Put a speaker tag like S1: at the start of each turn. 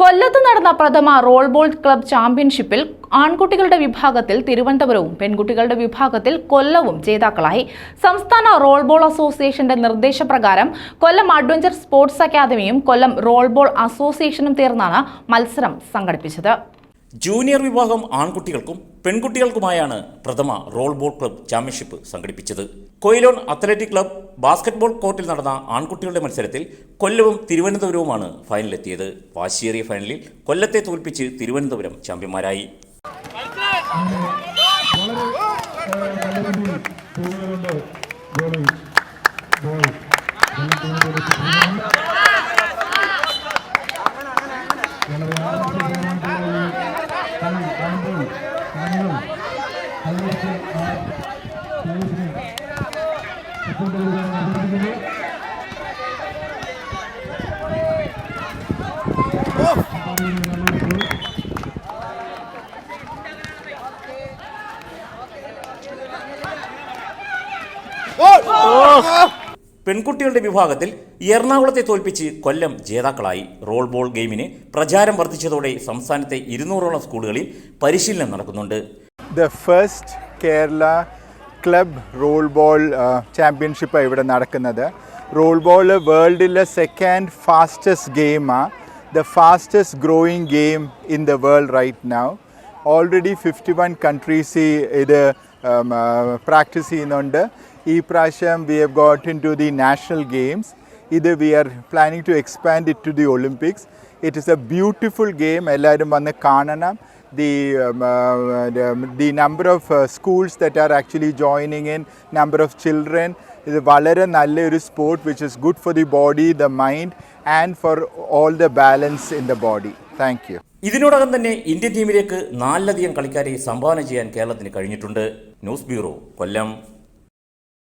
S1: കൊല്ലത്ത് നടന്ന പ്രഥമ റോൾ ബോൾ ക്ലബ് ചാമ്പ്യൻഷിപ്പിൽ ആൺകുട്ടികളുടെ വിഭാഗത്തിൽ തിരുവനന്തപുരവും പെൺകുട്ടികളുടെ വിഭാഗത്തിൽ കൊല്ലവും ജേതാക്കളായി. സംസ്ഥാന റോൾ ബോൾ അസോസിയേഷന്റെ നിർദ്ദേശപ്രകാരം കൊല്ലം അഡ്വഞ്ചർ സ്പോർട്സ് അക്കാദമിയും കൊല്ലം റോൾ ബോൾ അസോസിയേഷനും ചേർന്നാണ് മത്സരം സംഘടിപ്പിച്ചത്.
S2: ജൂനിയർ വിഭാഗം ആൺകുട്ടികൾക്കും പെൺകുട്ടികൾക്കുമായാണ് പ്രഥമ റോൾ ബോൾ ക്ലബ് ചാമ്പ്യൻഷിപ്പ് സംഘടിപ്പിച്ചത്. കൊയിലോൺ അത്ലറ്റിക് ക്ലബ് ബാസ്കറ്റ്ബോൾ കോർട്ടിൽ നടന്ന ആൺകുട്ടികളുടെ മത്സരത്തിൽ കൊല്ലവും തിരുവനന്തപുരവുമാണ് ഫൈനലെത്തിയത്. വാശിയേറിയ ഫൈനലിൽ കൊല്ലത്തെ തോൽപ്പിച്ച് തിരുവനന്തപുരം ചാമ്പ്യന്മാരായി. പെൺകുട്ടികളുടെ വിഭാഗത്തിൽ എറണാകുളത്തെ തോൽപ്പിച്ച് കൊല്ലം ജേതാക്കളായി റോൾ ബോൾ ഗെയിമിന് പ്രചാരം വർദ്ധിച്ചതോടെ സംസ്ഥാനത്തെ ഇരുന്നൂറോളം സ്കൂളുകളിൽ പരിശീലനം നടക്കുന്നുണ്ട്.
S3: The first Kerala club roll ball ചാമ്പ്യൻഷിപ്പാണ് ഇവിടെ നടക്കുന്നത്. റോൾ ബോൾ വേൾഡിലെ സെക്കൻഡ് ഫാസ്റ്റസ്റ്റ് ഗെയിമാണ് the fastest growing game in the world right now already fifty one countries ഇത് പ്രാക്ടീസ് ചെയ്യുന്നുണ്ട്. ഈ പ്രാവശ്യം we have got into the national games ഇത് we are planning to expand it to the Olympics it is a beautiful game എല്ലാവരും വന്ന് കാണണം. The the number of schools number are actually joining in number of children. ഇത് വളരെ നല്ലൊരു sport which is good for the body the mind and for all the balance in the body thank you
S2: ഇതിനോടകം തന്നെ Indian ടീമിലേക്ക് നാലിലധികം കളിക്കാരെ സംഭാവന ചെയ്യാൻ കേരളത്തിന് കഴിഞ്ഞിട്ടുണ്ട്. News bureau Kollam.